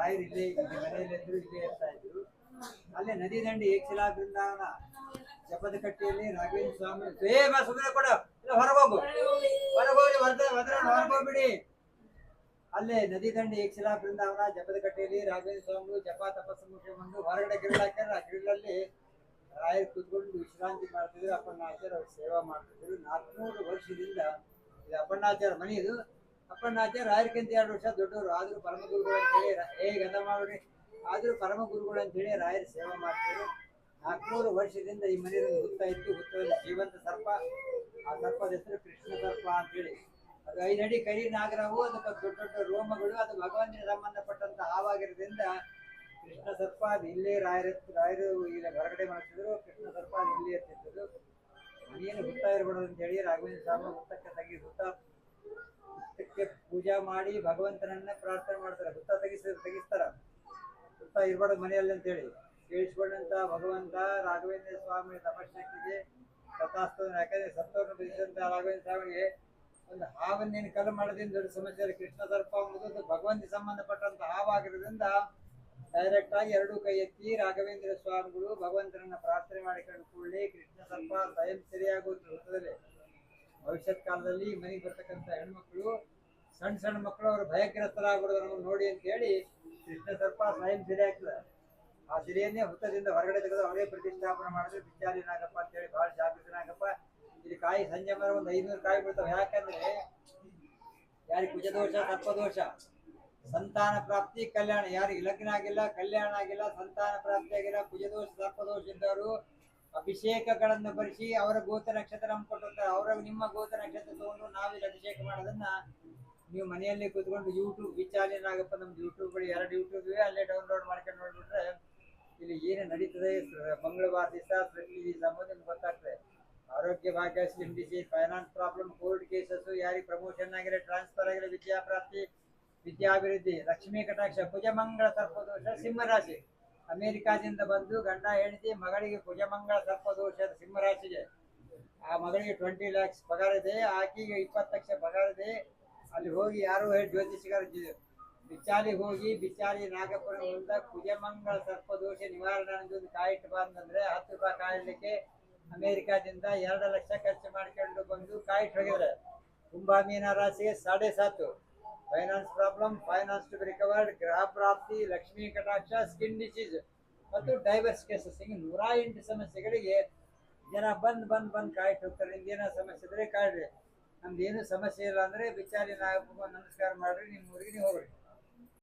ರಾಯರು ಇಲ್ಲೇ ಇಲ್ಲಿ ಮನೆಯಲ್ಲಿ ಎದ್ರು ಇಲ್ಲೇ ಇರ್ತಾ ಇದ್ರು. ಅಲ್ಲೇ ನದಿ ದಂಡಿ ಏಕಶಿಲಾ ಬೃಂದಾವನ, ಜಪದ ಕಟ್ಟೆಯಲ್ಲಿ ರಾಘವೇಂದ್ರ ಸ್ವಾಮಿ ಸೇಮ ಸುಮ್ಮನೆ ಕೊಡು. ಇಲ್ಲ, ಹೊರಗೋಗು. ಹೊರಗೋಗಿ ಹೊರ ವದ್ರ ಹೊರಗೋಗ್ಬಿಡಿ. ಅಲ್ಲೇ ನದಿ ದಂಡಿ ಏಕಶಿಲಾ ಬೃಂದಾವನ, ಜಪದ ಕಟ್ಟೆಯಲ್ಲಿ ರಾಘವೇಂದ್ರ ಸ್ವಾಮಿ ಜಪ, ತಪಸ್ಸು ಮುಗಿಸ್ಕೊಂಡು ಹೊರಗಡೆ ಗಿಡ ಹಾಕ್ಯಾರ. ಆ ಗ್ರಿಲ್ಲಲ್ಲಿ ರಾಯರು ಕೂತ್ಕೊಂಡು ವಿಶ್ರಾಂತಿ ಮಾಡ್ತಿದ್ರು. ಅಪ್ಪಣ್ಣಾಚಾರ್ಯ ಅವ್ರು ಸೇವಾ ಮಾಡ್ತಿದ್ರು. ನಾಲ್ಕುನೂರು ವರ್ಷದಿಂದ ಇದು ಅಪ್ಪಣ್ಣಾಚಾರ್ಯ ಮನೆ ಇದು ಅಪ್ಪಣ್ಣಾಚಾರ್ಯ ರಾಯರಿಗಿಂತ ಎರಡು ವರ್ಷ ದೊಡ್ಡವರು. ಆದರೂ ಪರಮ ಗುರುಗಳು ಅಂತೇಳಿ ಹೇ ಗಂಧ ಮಾಡಿ ಆದ್ರೂ ಪರಮ ಗುರುಗಳು ಅಂತೇಳಿ ರಾಯರ ಸೇವೆ ಮಾಡ್ತಿದ್ರು. ನಾಲ್ಕುನೂರು ವರ್ಷದಿಂದ ಈ ಮನೆಯಲ್ಲಿ ಹುತ್ತ ಇತ್ತು ಹುತ್ತದಲ್ಲಿ ಜೀವಂತ ಸರ್ಪ. ಆ ಸರ್ಪದ ಹೆಸರು ಕೃಷ್ಣ ಸರ್ಪ ಅಂತೇಳಿ ಅದು ಐದು ಅಡಿ ಕರಿ ನಾಗರವು ಅದಕ್ಕೆ ದೊಡ್ಡ ದೊಡ್ಡ ರೋಮಗಳು, ಅದು ಭಗವಂತನಿಗೆ ಸಂಬಂಧಪಟ್ಟಂತ ಹಾವಾಗಿರೋದ್ರಿಂದ ಕೃಷ್ಣ ಸರ್ಪ ಅದು ಇಲ್ಲೇ ರಾಯರ ರಾಯರು ಈಗ ಹೊರಗಡೆ ಮಾಡ್ತಿದ್ರು ಕೃಷ್ಣ ಸರ್ಪ ಅದು ಇಲ್ಲೇ ಇರ್ತಿದ್ರು ಮನೆಯನ್ನು ಹುತ್ತ ಇರಬಾರ್ದು ಅಂತ ಹೇಳಿ ರಾಘವೇಂದ್ರ ಸ್ವಾಮಿ ಹುತ್ತಕ್ಕೆ ತಗಿ ಹುತ್ತ ಪೂಜಾ ಮಾಡಿ ಭಗವಂತನನ್ನ ಪ್ರಾರ್ಥನೆ ಮಾಡ್ತಾರೆ. ಹುತ್ತ ತೆಗಿಸ್ ತೆಗಿಸ್ತಾರ. ಹುತ್ತ ಇರ್ಬಾರ್ದು ಮನೆಯಲ್ಲಿ ಅಂತ ಹೇಳಿ ಕೇಳಿಸ್ಕೊಂಡಂತ ಭಗವಂತ, ರಾಘವೇಂದ್ರ ಸ್ವಾಮಿ ತಪಶಕ್ತಿಗೆ ತಥಾಸ್ತು ಯಾಕಂದ್ರೆ ಸತ್ತವನ್ನು ಬಯಸಿದಂತ ರಾಘವೇಂದ್ರ ಸ್ವಾಮಿಗೆ ಒಂದು ಹಾವನ್ನೇನು ಕಲ್ಲು ಮಾಡೋದ್ರಿಂದ ದೊಡ್ಡ ಸಮಸ್ಯೆ. ಕೃಷ್ಣ ಸರ್ಪ ಅನ್ನೋದು ಭಗವಂತಿಗೆ ಸಂಬಂಧಪಟ್ಟಂತ ಹಾವಾಗಿರೋದ್ರಿಂದ ಡೈರೆಕ್ಟ್ ಆಗಿ ಎರಡು ಕೈ ಎತ್ತಿ ರಾಘವೇಂದ್ರ ಸ್ವಾಮಿಗಳು ಭಗವಂತನನ್ನ ಪ್ರಾರ್ಥನೆ ಮಾಡಿಕೊಂಡು ಕೂಡಲೇ ಕೃಷ್ಣ ಸರ್ಪ ಸ್ವಯಂ ಸರಿಯಾಗುತ್ತೆ ವೃತ್ತದಲ್ಲಿ ಭವಿಷ್ಯತ್ ಕಾಲದಲ್ಲಿ ಮನೆಗೆ ಬರ್ತಕ್ಕಂಥ ಹೆಣ್ಮಕ್ಳು ಸಣ್ಣ ಸಣ್ಣ ಮಕ್ಕಳು ಅವರು ಭಯಗ್ರಸ್ತರಾಗ್ಬಿಡೋದನ್ನು ನೋಡಿ ಅಂತ ಹೇಳಿ ಕೃಷ್ಣ ಸರ್ಪ ಸ್ವಯಂ ಸಿರೆ ಹಾಕಿದ ಆ ಸಿರೆಯನ್ನೇ ಹುತ್ತದಿಂದ ಹೊರಗಡೆ ತೆಗೆದು ಅವರೇ ಪ್ರತಿಷ್ಠಾಪನೆ ಮಾಡಿದ್ರೆ ವಿಚಾರ ನಾಗಪ್ಪ ಅಂತ ಹೇಳಿ ಬಹಳ ಜಾಗೃತನಾಗಪ್ಪ ಇಲ್ಲಿ ಕಾಯಿ ಸಂಜೆ ಮರ ಒಂದು ಐನೂರು ಕಾಯಿ ಬಿಡ್ತಾವೆ. ಯಾಕಂದ್ರೆ ಯಾರಿಗೆ ಕುಜದೋಷ ಸರ್ಪದೋಷ ಸಂತಾನ ಪ್ರಾಪ್ತಿ, ಕಲ್ಯಾಣ. ಯಾರಿಗೆ ಲಗ್ನ ಆಗಿಲ್ಲ, ಕಲ್ಯಾಣ ಆಗಿಲ್ಲ, ಸಂತಾನ ಪ್ರಾಪ್ತಿ ಆಗಿಲ್ಲ ಕುಜದೋಷ ಸರ್ಪದೋಷ ಇದ್ದವರು ಅಭಿಷೇಕಗಳನ್ನು ಬರೆಸಿ ಅವರ ಗೋತ ನಕ್ಷತ್ರ ಕೊಟ್ಟಿರ್ತಾರೆ. ಅವರ ನಿಮ್ಮ ಗೋತ ನಕ್ಷತ್ರ ತಗೊಂಡು ನಾವಿಲ್ಲಿ ಅಭಿಷೇಕ ಮಾಡೋದನ್ನ ನೀವು ಮನೆಯಲ್ಲಿ ಕೂತ್ಕೊಂಡು ಯೂಟ್ಯೂಬ್ ವಿಚಾರ ಏನಾಗಪ್ಪ ನಮ್ದು ಯೂಟ್ಯೂಬ್ ಎರಡು ಯೂಟ್ಯೂಬ್ ಅಲ್ಲೇ ಡೌನ್ಲೋಡ್ ಮಾಡ್ಕೊಂಡು ನೋಡ್ಬಿಟ್ರೆ ಇಲ್ಲಿ ಏನು ನಡೀತದೆ ಮಂಗಳವಾರ ದಿವಸ ಪ್ರತಿ ದಿವಸ ಅಂಬುದು ನಿಮ್ಗೆ ಗೊತ್ತಾಗ್ತದೆ. ಆರೋಗ್ಯ ಭಾಗ್ಯ slim disease finance problem court cases ಯಾರಿಗೆ ಪ್ರಮೋಷನ್ ಆಗಿದೆ ಟ್ರಾನ್ಸ್ಫರ್ ಆಗಿದೆ ವಿದ್ಯಾಪ್ರಾಪ್ತಿ ವಿದ್ಯಾಭಿವೃದ್ಧಿ ಲಕ್ಷ್ಮೀ ಕಟಾಕ್ಷ ಕುಜಮಂಗಳ ಸರ್ಪದೋಷ ಸಿಂಹರಾಶಿ ಅಮೆರಿಕಾದಿಂದ ಬಂದು ಗಂಡ, ಹೆಂಡತಿ, ಮಗಳಿಗೆ ಕುಜಮಂಗಳ ಸರ್ಪದೋಷ ಸಿಂಹರಾಶಿಗೆ ಆ ಮಗಳಿಗೆ ಟ್ವೆಂಟಿ ಲ್ಯಾಕ್ಸ್ ಪಗಾರ ಇದೆ, ಆಕೆಗೆ ಇಪ್ಪತ್ತು ಲಕ್ಷ ಪಗಾರ ಇದೆ. ಅಲ್ಲಿ ಹೋಗಿ ಯಾರು ಜ್ಯೋತಿಷಿಗಾರ ಬಿಚಾರಿ ಹೋಗಿ ಬಿಚಾರಿ ನಾಗಪುರದಿಂದ ಕುಜಮಂಗಳ ಸರ್ಪದೋಷ ನಿವಾರಣೆ ಒಂದು ಕಾಯಿ ಇಟ್ಟು ಬಂದಂದ್ರೆ ಹತ್ತು ರೂಪಾಯಿ ಕಾಯಲಿಕ್ಕೆ ಅಮೆರಿಕಾದಿಂದ ಎರಡು ಲಕ್ಷ ಖರ್ಚು ಮಾಡ್ಕೊಂಡು ಬಂದು ಕಾಯಿ ಹೋಗಿದ್ರೆ ಕುಂಭ ಮೀನ ರಾಶಿಗೆ ಸಾಡೆ ಸಾತು. Finance problem, finance to recovered ಗ್ರಹ ಪ್ರಾಪ್ತಿ, ಲಕ್ಷ್ಮೀ ಕಟಾಕ್ಷ, ಸ್ಕಿನ್ ಡಿಸೀಸ್ ಮತ್ತು ಡೈವರ್ಸ್ ಕೇಸಸ್. ಹಿಂಗೆ ನೂರ ಎಂಟು ಸಮಸ್ಯೆಗಳಿಗೆ ಜನ ಬಂದು ಬಂದು ಬಂದು ಕಾಯ್ತು ಹೋಗ್ತಾರೆ. ನಿಮ್ದೇನೋ ಸಮಸ್ಯೆ ಇದ್ರೆ ಕಾಯ್ರಿ. ನಮ್ದು ಏನು ಸಮಸ್ಯೆ ಇಲ್ಲ ಅಂದ್ರೆ ಬಿಚಾರಿ ನಾಗಪ್ಪ ನಮಸ್ಕಾರ ಮಾಡ್ರಿ ನಿಮ್ಮ ಊರಿಗೆ ನೀವು ಹೋಗ್ರಿ.